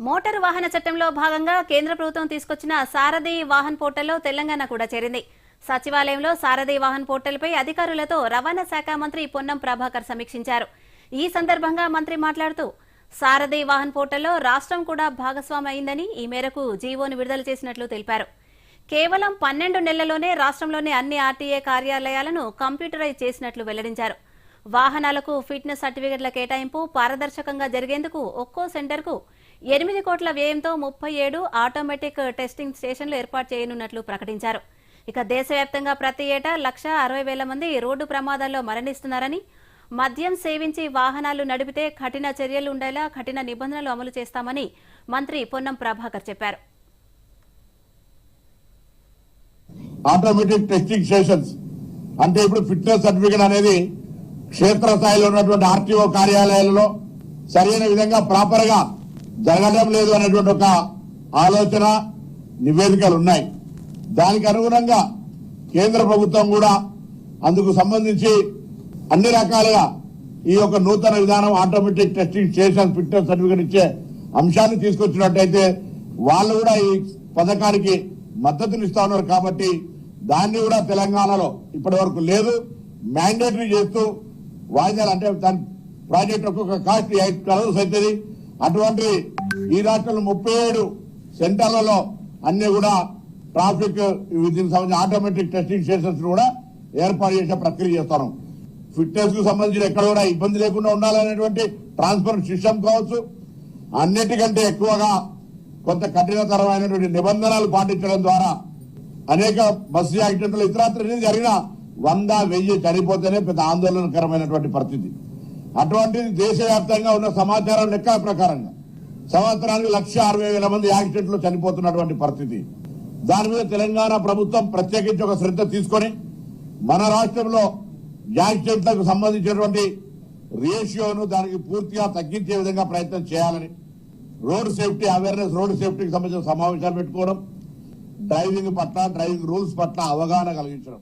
Motor వాహన చట్టంలో భాగంగా కేంద్ర ప్రభుత్వం తీసుకొచ్చిన సారథి వాహన్ పోర్టల్లో తెలంగాణ కూడా చేరింది. సచివాలయంలో సారథి వాహన్ పోర్టల్పై అధికారులతో రవాణా శాఖ మంత్రి పొన్నం ప్రభాకర్ సమీక్షించారు. ఈ సందర్భంగా మంత్రి మాట్లాడుతూ సారథి వాహన్ పోర్టల్లో రాష్ట్రం కూడా భాగస్వామి అయిందని ఈ మేరకు జీవోను విడుదల చేసినట్లు తెలిపారు. కేవలం పన్నెండు నెలల్లోనే రాష్ట్రంలోని అన్ని ఆర్టీఏ కార్యాలయాలను కంప్యూటరైజ్ చేసినట్లు వెల్లడించారు. వాహనాలకు ఫిట్నెస్ సర్టిఫికెట్ల కేటాయింపు పారదర్శకంగా జరిగేందుకు ఒక్కో సెంటర్కు ఎనిమిది కోట్ల వ్యయంతో ముప్పై ఏడు ఆటోమేటిక్ టెస్టింగ్ స్టేషన్లు ఏర్పాటు చేయనున్నట్లు ప్రకటించారు. ఇక దేశవ్యాప్తంగా ప్రతి ఏటా లక్ష అరవై వేల మంది రోడ్డు ప్రమాదాల్లో మరణిస్తున్నారని మద్యం సేవించి వాహనాలు నడిపితే కఠిన చర్యలు ఉండేలా కఠిన నిబంధనలు అమలు చేస్తామని మంత్రి పొన్నం ప్రభాకర్ చెప్పారు. ఆటోమేటిక్ టెస్టింగ్ స్టేషన్స్ అంటే ఇప్పుడు ఫిట్నెస్ సర్టిఫికేట్ అనేది క్షేత్రస్థాయిలో ఉన్నటువంటి ఆర్టీఓ కార్యాలయాలలో సరైన విధంగా ప్రాపర్గా జరగడం లేదు అనేటువంటి ఒక ఆలోచన నివేదికలు ఉన్నాయి. దానికి అనుగుణంగా కేంద్ర ప్రభుత్వం కూడా అందుకు సంబంధించి అన్ని రకాలుగా ఈ యొక్క నూతన విధానం automatic testing station fitness certificate ఇచ్చే అంశాన్ని తీసుకొచ్చినట్టయితే వాళ్ళు కూడా ఈ పథకానికి మద్దతునిస్తా ఉన్నారు కాబట్టి దాన్ని కూడా తెలంగాణలో ఇప్పటి వరకు లేదు. మ్యాండేటరీ చేస్తూ వాయిదాలు అంటే దాని ప్రాజెక్ట్ ఒక్కొక్క కాస్ట్ ఎయిట్ క్రోర్స్ అవుతుంది అటువంటి ఈ రాష్ట్రంలో ముప్పై ఏడు సెంటర్లలో అన్ని కూడా ట్రాఫిక్ దీనికి సంబంధించి ఆటోమేటిక్ టెస్టింగ్ స్టేషన్స్ కూడా ఏర్పాటు చేసే ప్రక్రియ చేస్తాను. ఫిట్నెస్కు సంబంధించిన ఎక్కడ కూడా ఇబ్బంది లేకుండా ఉండాలనేటువంటి ట్రాన్స్పరెంట్ సిస్టమ్ కావచ్చు. అన్నిటికంటే ఎక్కువగా కొంత కఠినతరమైనటువంటి నిబంధనలు పాటించడం ద్వారా అనేక బస్సు యాక్సిడెంట్లు ఇతరత్ర జరిగిన వంద వెయ్యి చనిపోతేనే పెద్ద ఆందోళనకరమైనటువంటి పరిస్థితి. అటువంటిది దేశవ్యాప్తంగా ఉన్న సమాచారం లెక్కల ప్రకారంగా సంవత్సరానికి లక్ష అరవై వేల మంది యాక్సిడెంట్లు చనిపోతున్నటువంటి పరిస్థితి. దాని మీద తెలంగాణ ప్రభుత్వం ప్రత్యేకించి ఒక శ్రద్ధ తీసుకొని మన రాష్ట్రంలో యాక్సిడెంట్లకు సంబంధించినటువంటి రేషియోను దానికి పూర్తిగా తగ్గించే విధంగా ప్రయత్నం చేయాలని రోడ్ సేఫ్టీ అవేర్నెస్ రోడ్ సేఫ్టీకి సంబంధించిన సమావేశాలు పెట్టుకోవడం డ్రైవింగ్ పట్ల డ్రైవింగ్ రూల్స్ పట్ల అవగాహన కలిగించడం.